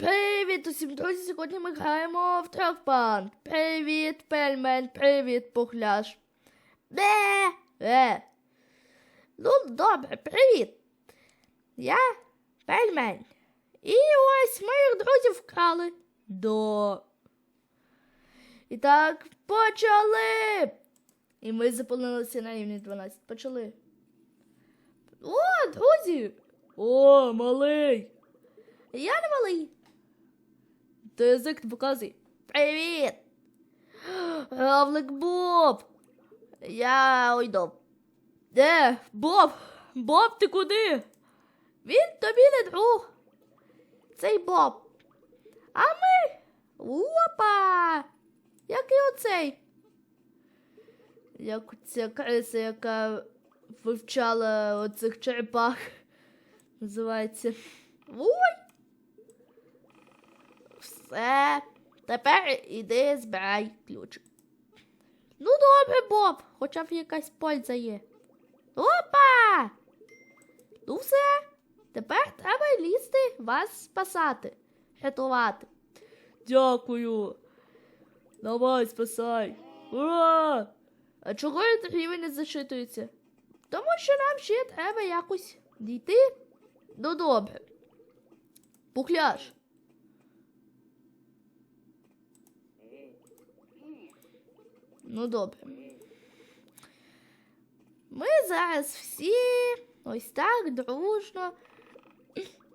Привіт усім, друзі! Сьогодні ми граємо в трьохбанд. Привіт, пельмен, привіт, пухляш. Де? Е. Ну, добре, привіт. Я пельмен. І ось моїх друзів вкрали. До. І так, почали. І ми заповнилися на рівні 12. Почали. О, друзі! О, малий! Я не малий. Ти язик не показуй. Привіт! Равлик Боб! Я уйду. Де? Боб! Боб, ти куди? Він тобі не друг. Цей Боб. А ми. Опа! Як і оцей. Як ця криса, яка вивчала оцих черепах. Називається. Ой! Все. Тепер іди збирай ключик. Ну, добре, Боб, хоча б якась польза є. Опа! Ну все. Тепер треба лізти вас спасати, рятувати. Дякую. Давай, спасай. Ура! А чого рівень не зачитується? Тому що нам ще треба якось дійти. Ну добре. Пухляш. Ну добре. Ми зараз всі ось так дружно.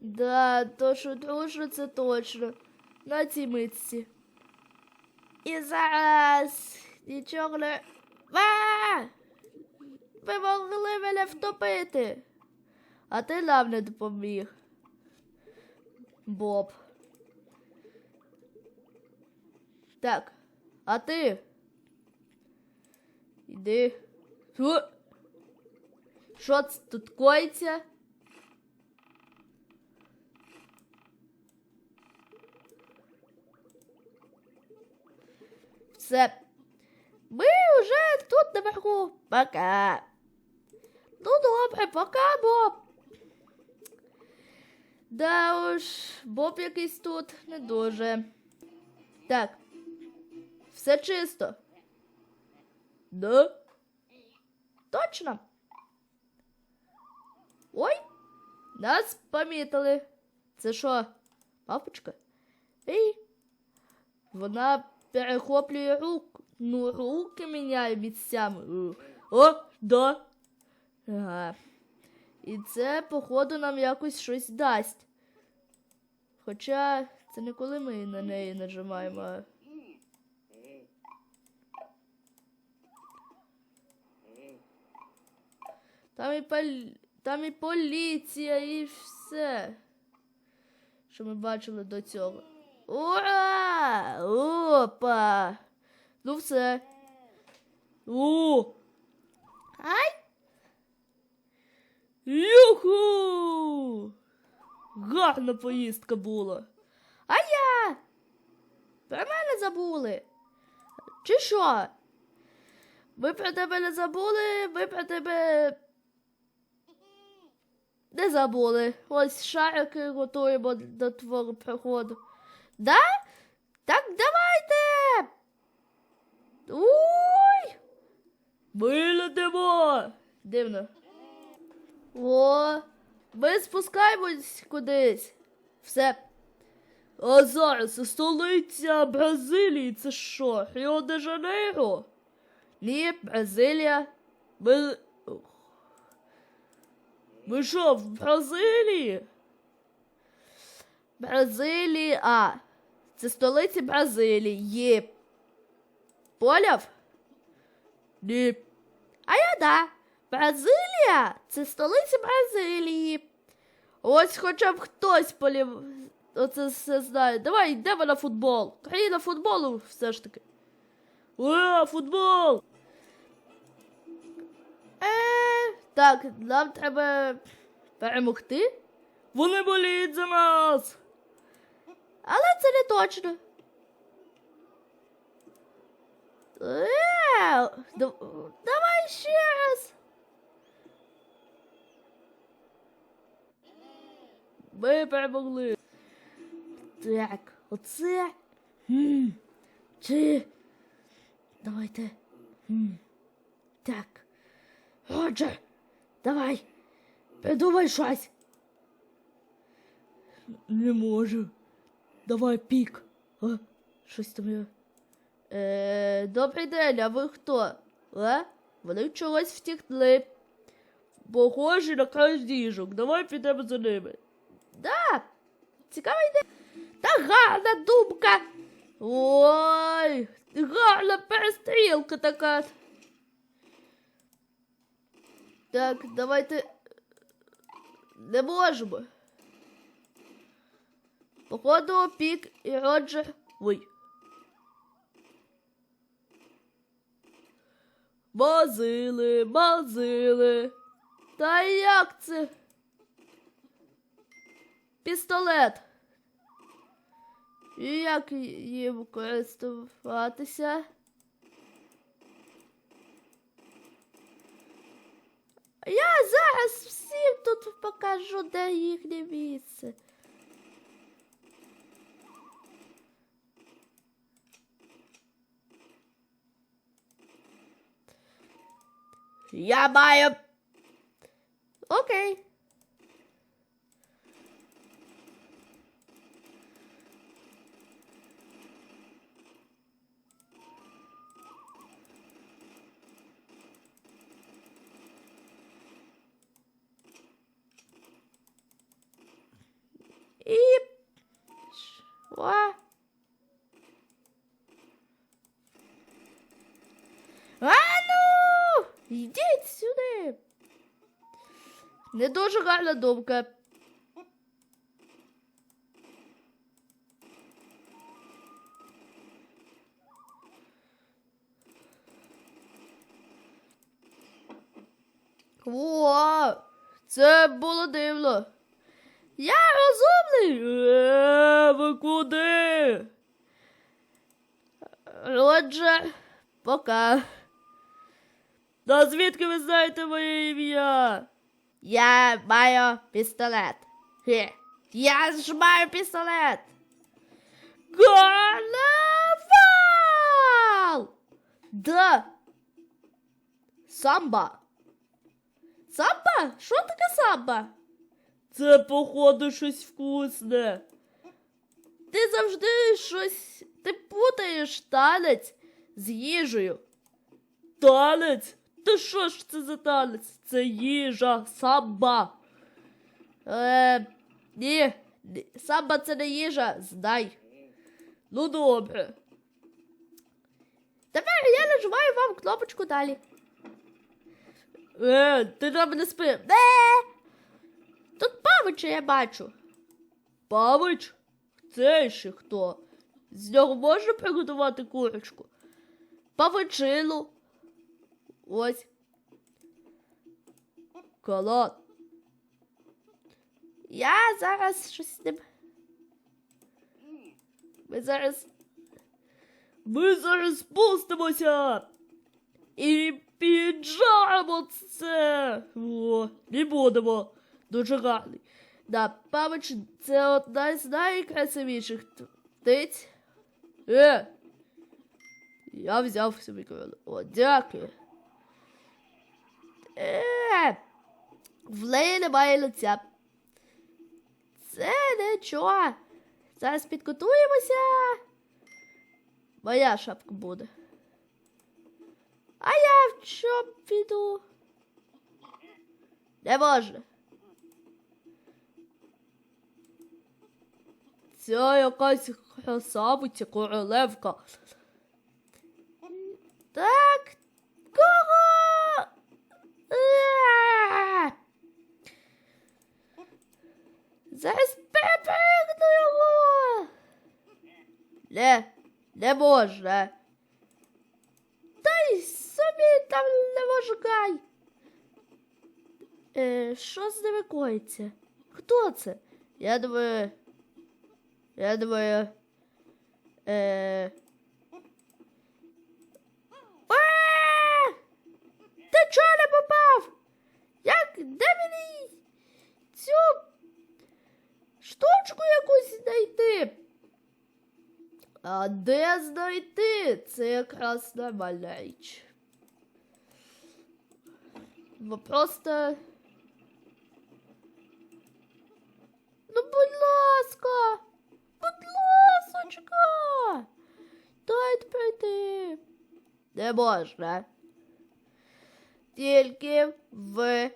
Да, то що дружно, це точно. На цій митці. І зараз нічого не. А! Ви могли мене втопити. А ти нам не допоміг. Боб. Так, а ти? Іди. Фу. Що це тут коїться? Все. Ми вже тут наверху. Пока. Ну добре, пока, Боб. Да уж, Боб якийсь тут не дуже. Так. Все чисто. Да? Точно. Ой, нас помітили. Це що, папочка? Ей. Вона перехоплює рук. Ну, руки міняє місцями. О, да. Ага. І це, походу, нам якось щось дасть. Хоча це не коли ми на неї нажимаємо. а Там і, пол... Там і поліція, і все. Що ми бачили до цього. Ура! Опа! Ну все. О! Ай! Юху! Гарна поїздка була. А я! Про мене забули. Чи що? Ми про тебе не забули, ми про тебе не забули. Ось шарики готуємо до твого приходу. Да? Так давайте. Ой! Ми летимо! Дивно. О, ми спускаємось кудись. Все. А зараз столиця Бразилії. Це що? Ріо де Жанейро? Ні, Бразилія. Ми. Ми що, в Бразилії? Бразилія. Це столиця Бразилії. Є. Поляв? Ні. А я да. Бразилія це столиця Бразилії. Ось хоча б хтось полів. Оце все знає. Давай йдемо на футбол. Країна футболу все ж таки. О, футбол! Е, так, нам треба перемогти. Вони боліють за нас. Але це не точно. Е, давай ще раз. Ми перемогли. Так, оце. Хм. Чи. Давайте. Хм. Так. Роджер, давай. Придумай щось. Не можу. Давай пік. А, щось там є. Е, добрий день, а ви хто? А? Вони чогось втекли. Похожі на крадіжок. Давай підемо за ними. Да, цікава ідея. Та гарна думка. Ой, гарна перестрілка така. Так, давайте. Не можемо. Походу, Пік і Роджер. Ой. Мазили, мазили. Та як це? Пістолет. І як їм користуватися? Я зараз всім тут покажу, де їхнє місце. Я маю. Окей. І. Що? А ну! Йдіть сюди. Не дуже гарна думка. О, це було дивно. Я розумний. Е, ви куди? Отже, пока. Та звідки ви знаєте моє ім'я? Я маю пістолет. Хе. Я ж маю пістолет. Карнавал! Да. Самба. Самба? Що таке самба? Це, походу, щось вкусне. Ти завжди щось. Ти путаєш танець з їжею. Танець? Та що ж це за танець? Це їжа, самба. Е, ні, самба це не їжа, знай. Ну добре. Тепер я нажимаю вам кнопочку далі. Е, ти на мене спи. Е! Тут павича я бачу. Павич? Це ще хто? З нього можна приготувати курочку? Павичину. Ось. Калат. Я зараз щось з ним. Ми зараз. Ми зараз спустимося. І піджаримо це. О, не будемо. Дуже гарний. Да, павич це одна з найкрасивіших птиць. Е! Я взяв собі корону. О, дякую. Е! В неї немає лиця. Це нічого. Зараз підготуємося. Моя шапка буде. А я в чому піду? Не можна. Це якась красавиця королевка. Так, кого? Е! Зараз перепригну його. Не, не можна. Дай собі там не можгай. Е, що з ними коїться? Хто це? Я думаю. Я думаю. Е... Ти чого не попав? Як? Де мені цю штучку якусь знайти? А де знайти? Це якраз нормальна річ. Ви просто. Ну, будь ласка! Будь ласочка! Дайте пройти. Не можна. Тільки в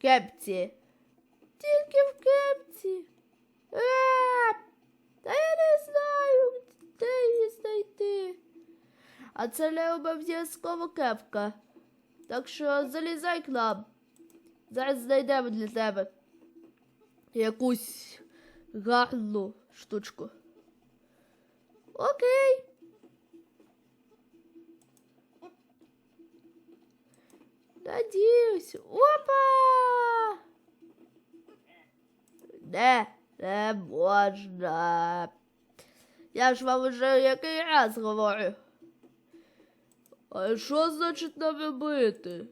кепці. Тільки в кепці. Е, та я не знаю, де її знайти. А це не обов'язково кепка. Так що залізай к нам. Зараз знайдемо для тебе якусь гарну штучку. Окей. Надіюсь. Опа! Не, не можна. Я ж вам уже який раз говорю. А що значить нам робити?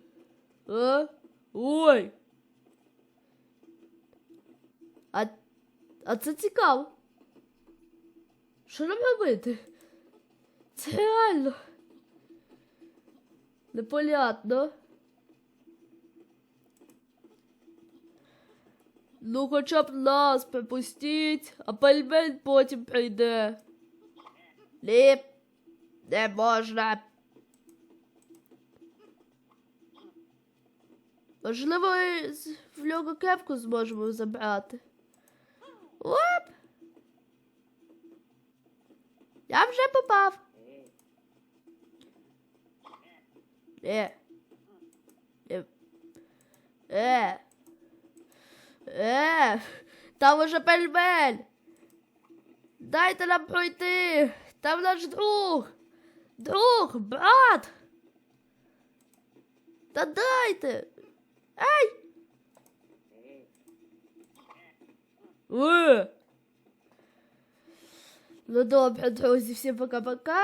А? Ой. А, а це цікаво. Що нам робити? Це реально. Непонятно. Ну, хоча б нас припустіть, а пельмень потім прийде. Ліп, не можна. Можливо, в нього кепку зможемо забрати. Оп! Я вже попав. Е. Е. Е. Е. Там уже пельмель. Дайте нам пройти. Там наш друг. Друг, брат. Та дайте. Ай! Е. Ну добре, друзі, всім пока-пока.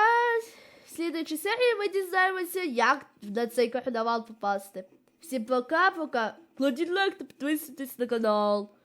В слідуючій серії ми дізнаємося, як на цей карнавал попасти. Всім пока-пока. Кладіть лайк та підписуйтесь на канал. Пока!